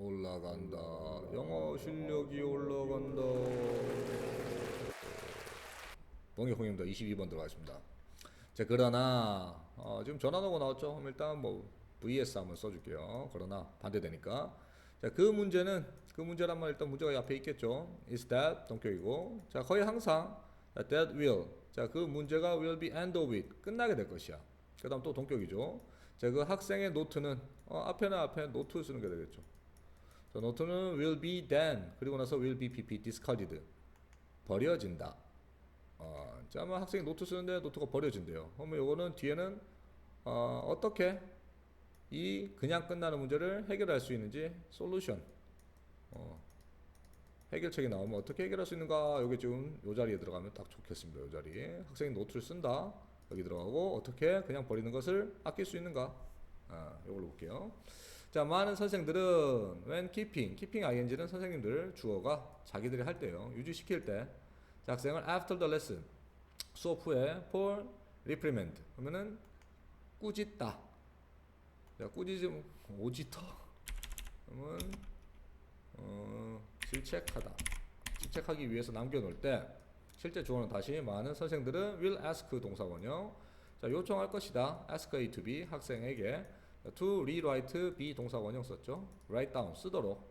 올라간다. 영어 실력이 올라간다. 동해 홍임도 22번 들어가겠습니다. 자 그러나 어, 지금 전화 오고 나왔죠. 일단 뭐 vs 한번 써줄게요. 그러나 반대되니까 자 그 문제는 그 문제란 말 일단 문제가 앞에 있겠죠. is that 동격이고 자 거의 항상 자, that will 자 그 문제가 will be end of it 끝나게 될 것이야. 그다음 또 동격이죠. 자 그 학생의 노트는 어, 앞에나 앞에 노트 쓰는 게 되겠죠. 자, 노트는 will be then 그리고 나서 will be pp discarded 버려진다. 어, 자, 아마 학생이 노트 쓰는데 노트가 버려진대요. 그러면 요거는 뒤에는 어, 어떻게 이 그냥 끝나는 문제를 해결할 수 있는지 솔루션 어, 해결책이 나오면 어떻게 해결할 수 있는가 여기 지금 요 자리에 들어가면 딱 좋겠습니다. 요 자리에 학생이 노트를 쓴다 여기 들어가고 어떻게 그냥 버리는 것을 아낄 수 있는가 아, 요걸로 볼게요. 자, 많은 선생들은 when keeping, keeping ing는 선생님들 주어가 자기들이 할 때요. 유지시킬 때 자, 학생을 after the lesson 수업 후에 for reprimand 그러면은 꾸짖다. 자, 꾸짖음 오지터 그러면 어, 질책하다. 질책하기 위해서 남겨 놓을 때 실제 주어는 다시 많은 선생들은 will ask 동사원형 자 요청할 것이다 ask A to B 학생에게 to rewrite B 동사 원형 썼죠 write down 쓰도록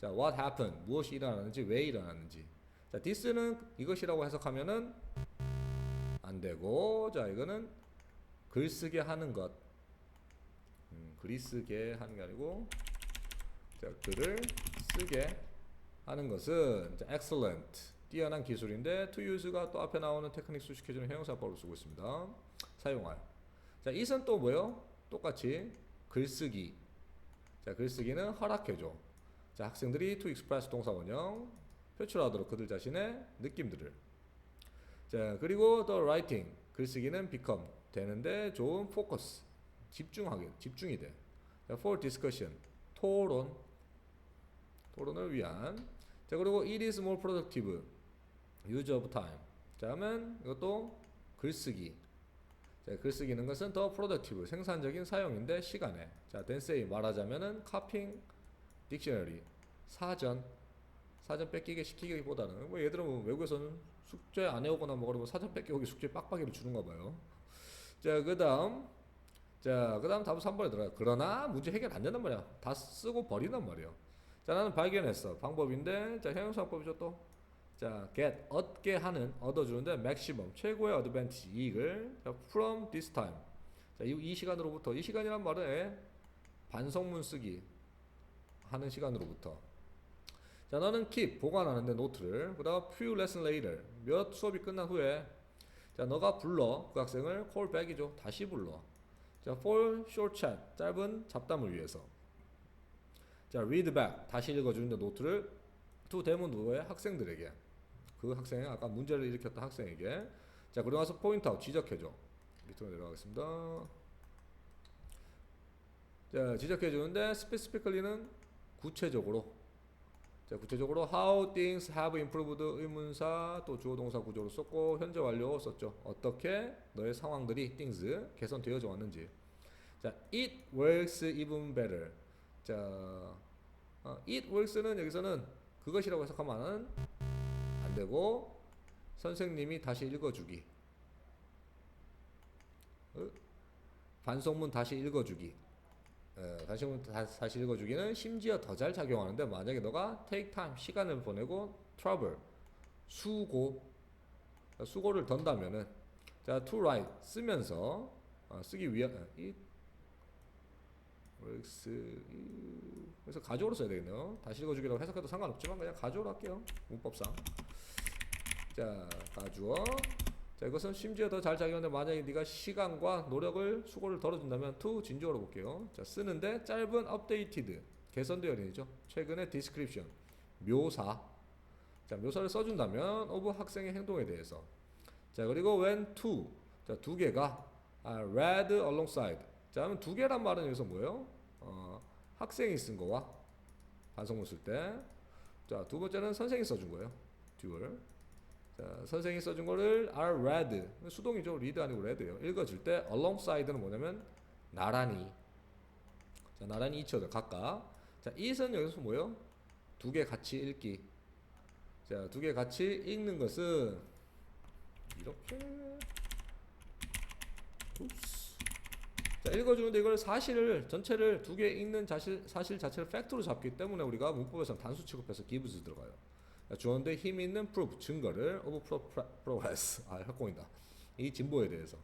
자 what happened 무엇이 일어났는지 왜 일어났는지 자 this는 이것이라고 해석하면은 안 되고 자 이거는 글쓰게 하는 것 음, 글이 쓰게 하는 게 아니고 자 글을 쓰게 하는 것은 자, excellent 뛰어난 기술인데 to use가 또 앞에 나오는 테크닉 수식해주는 형용사법을 쓰고 있습니다. 사용할. 자, it은 또 뭐요? 똑같이 글쓰기. 자, 글쓰기는 허락해줘. 자, 학생들이 to express 동사 원형 표출하도록 그들 자신의 느낌들을. 자, 그리고 또 writing 글쓰기는 become 되는데 좋은 focus 집중하게 집중이 돼. 자, for discussion 토론 토론을 위한. 자, 그리고 it is more productive use of time. 자, 하면 이것도 글쓰기. 자, 글쓰기는 것은 더 productive, 생산적인 사용인데 시간에. 자, say 말하자면은 copying dictionary 사전 사전 뺏기게 시키기보다는 뭐 얘들은 뭐 외국에서는 숙제 안 해오거나 뭐 그러면 사전 뺏기기 숙제 빡빡이를 주는가 봐요. 자, 그 다음 자, 그 다음 답은 3번에 들어가요. 그러나 문제 해결 안 된단 말이야. 다 쓰고 버린단 말이야. 자, 나는 발견했어. 방법인데 자, 형용사법이죠 또. 자, get 얻게 하는 얻어주는데 maximum 최고의 advantage 이익을 자, from this time. 자, 이, 이 시간으로부터 이 시간이란 말은 예, 반성문 쓰기 하는 시간으로부터. 자, 너는 keep 보관하는데 노트를 그다음 few lesson later 몇 수업이 끝난 후에 자, 너가 불러 그 학생을 call back이죠. 다시 불러. 자, for short chat 짧은 잡담을 위해서. 자, read back 다시 읽어주는데 노트를 to 대문 누구의 학생들에게 그 학생 아까 문제를 일으켰던 학생에게. 자 그리고 나서 포인트 아웃 지적해줘. 밑으로 내려가겠습니다. 자 지적해 주는데 specifically는 구체적으로. 자 구체적으로 how things have improved 의문사 또 주어 동사 구조로 썼고 현재 완료 썼죠. 어떻게 너의 상황들이 things 개선되어져 왔는지. 자 it works even better. 자 어, it works는 여기서는 그것이라고 해석하면 안 되고 선생님이 다시 읽어주기 어? 반성문 다시 읽어주기 어, 반성문 다, 다시 읽어주기는 심지어 더 잘 작용하는데 만약에 너가 take time 시간을 보내고 trouble 수고 수고를 던다면은 자 to write 쓰면서 어, 쓰기 위한 어, 이 works 이- 그래서 가조로 써야 되겠네요. 다시 읽어주기라고 해석해도 상관없지만 그냥 가조로 할게요. 문법상. 자, 가주어. 자, 이것은 심지어 더 잘 작용하는데 만약에 네가 시간과 노력을 수고를 덜어준다면 to 진주어로 볼게요. 자, 쓰는데 짧은 updated 개선되어야되죠 최근의 description 묘사. 자, 묘사를 써준다면 of 학생의 행동에 대해서. 자, 그리고 when to 자, 두 개가 아, read alongside. 자, 그러면 두 개란 말은 여기서 뭐예요? 어, 학생이 쓴 거와 반성문 쓸 때. 자, 두 번째는 선생이 써준 거예요. 듀얼. 자, 선생이 써준 거를 are read. 수동이죠. read 아니고 read예요. 읽어줄 때 alongside는 뭐냐면 나란히. 자, 나란히 잊혀져 각각. 자, it은 여기서 뭐요? 두 개 같이 읽기. 자, 두 개 같이 읽는 것은 이렇게 옵스. 자, 읽어주는데 이걸 사실을 전체를 두 개 읽는 사실 사실 자체를 팩트로 잡기 때문에 우리가 문법에서 단수 취급해서 gives 들어가요. 자, 주어인데 힘 있는 proof 증거를 of pro- progress 아 학공이다. 이 진보에 대해서.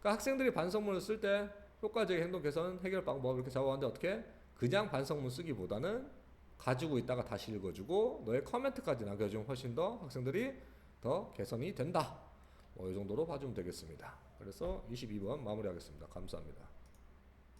그러니까 학생들이 반성문을 쓸 때 효과적인 행동 개선 해결 방법 이렇게 잡아왔는데 어떻게 그냥 반성문 쓰기보다는 가지고 있다가 다시 읽어주고 너의 커멘트까지 남겨주면 훨씬 더 학생들이 더 개선이 된다. 뭐이 정도로 봐주면 되겠습니다. 그래서 22번 마무리하겠습니다. 감사합니다.